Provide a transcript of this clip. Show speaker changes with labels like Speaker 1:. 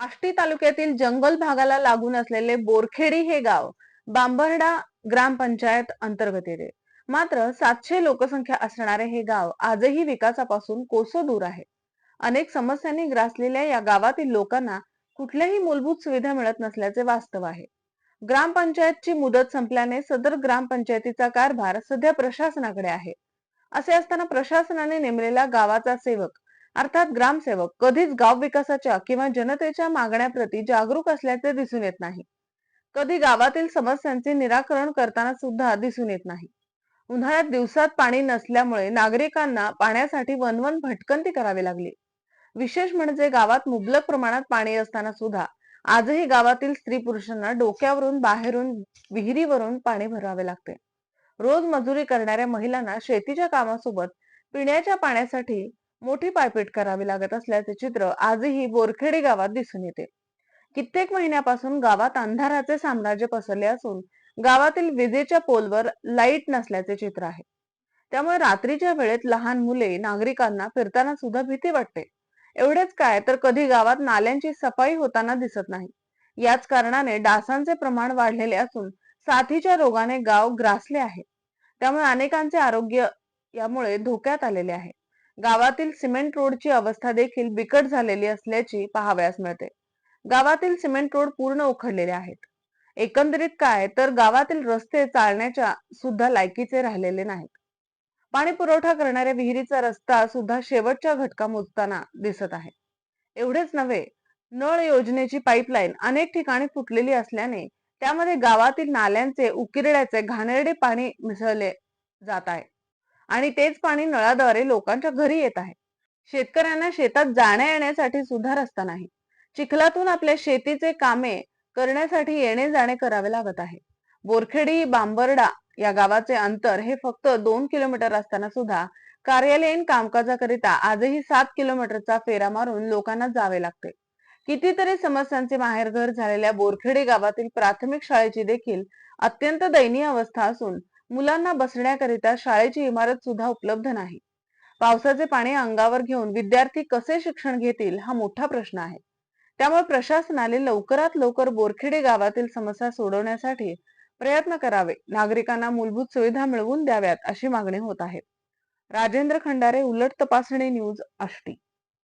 Speaker 1: आष्टी तालुक्यातील जंगल भागाला लागून असलेले बोरखेडी हे गाव बांबर्डा ग्रामपंचायत अंतर्गत येते. मात्र सातशे लोकसंख्या असणारे हे गाव आजही विकासापासून कोसो दूर आहे. अनेक समस्यांनी ग्रासलेल्या या गावातील लोकांना कुठल्याही मूलभूत सुविधा मिळत नसल्याचे वास्तव आहे. ग्रामपंचायतची मुदत संपल्याने सदर ग्रामपंचायतीचा कारभार सध्या प्रशासनाकडे आहे. असे असताना प्रशासनाने नेमलेला गावाचा सेवक अर्थात ग्रामसेवक कधीच गाव विकासाच्या किंवा जनतेच्या मागण्याप्रती जागरूक असल्याचे दिसून येत नाही. कधी गावातील समस्यांचे निराकरण करताना सुद्धा दिसून येत नाही. उन्हाळ्यात दिवसात पाणी नसल्यामुळे नागरिकांना पाण्यासाठी वनवन भटकंती करावी लागली. विशेष म्हणजे गावात मुबलक प्रमाणात पाणी असताना सुद्धा आजही गावातील स्त्री पुरुषांना डोक्यावरून बाहेरून विहिरीवरून पाणी भरावे लागते. रोज मजुरी करणाऱ्या महिलांना शेतीच्या कामासोबत पिण्याच्या पाण्यासाठी मोठी पायपीट करावी लागत असल्याचे चित्र आजही बोरखेडी गावात दिसून येते. कित्येक महिन्यापासून गावात अंधाराचे साम्राज्य पसरले असून गावातील विजेच्या पोलवर लाइट नसल्याचे चित्र आहे. त्यामुळे रात्रीच्या वेळेत लहान मुले नागरिकांना फिरताना सुद्धा भीती वाटते. एवढेच काय तर कधी गावात नाल्यांची सफाई होताना दिसत नाही. याच कारणाने डासांचे प्रमाण वाढलेले असून साथीच्या रोगाने गाव ग्रासले आहे. त्यामुळे अनेकांचे आरोग्य यामुळे धोक्यात आलेले आहे. गावातील सिमेंट रोडची अवस्था देखील बिकट झालेली असल्याची पाहावयास मिळते. गावातील सिमेंट रोड पूर्ण उखडलेले आहेत. एकंदरीत काय तर गावातील रस्ते चालण्याच्या सुद्धा लायकीचे राहिलेले नाहीत. पाणी पुरवठा करणाऱ्या विहिरीचा रस्ता सुद्धा शेवटच्या घटका मोजताना दिसत आहे. एवढेच नव्हे नळ योजनेची पाईपलाईन अनेक ठिकाणी फुटलेली असल्याने त्यामध्ये गावातील नाल्यांचे उकिरड्याचे घाणेरडे पाणी मिसळले जात आहे. आणि तेच पाणी नळाद्वारे लोकांच्या घरी येत आहे. शेतकऱ्यांना शेतात जाण्या येण्यासाठी सुद्धा रस्ता नाही. चिखलातून आपल्या शेतीचे कामे करण्यासाठी येणे जाणे करावे लागत आहे. बोरखेडी बांबर्डा या गावाचे अंतर हे फक्त दोन किलोमीटर असताना सुद्धा कार्यालयीन कामकाजाकरिता आजही सात किलोमीटरचा फेरा मारून लोकांना जावे लागते. कितीतरी समस्यांचे माहेरघर झालेल्या बोरखेडी गावातील प्राथमिक शाळेची देखील अत्यंत दयनीय अवस्था असून मुलांना बसण्याकरिता शाळेची इमारत सुद्धा उपलब्ध नाही. पावसाचे पाणी अंगावर घेऊन विद्यार्थी कसे शिक्षण घेतील हा मोठा प्रश्न आहे. त्यामुळे प्रशासनाने लवकरात लवकर बोरखेडे गावातील समस्या सोडवण्यासाठी प्रयत्न करावे. नागरिकांना मूलभूत सुविधा मिळवून द्याव्यात अशी मागणी होत आहे. राजेंद्र खंडारे उलट तपासणी न्यूज आष्टी.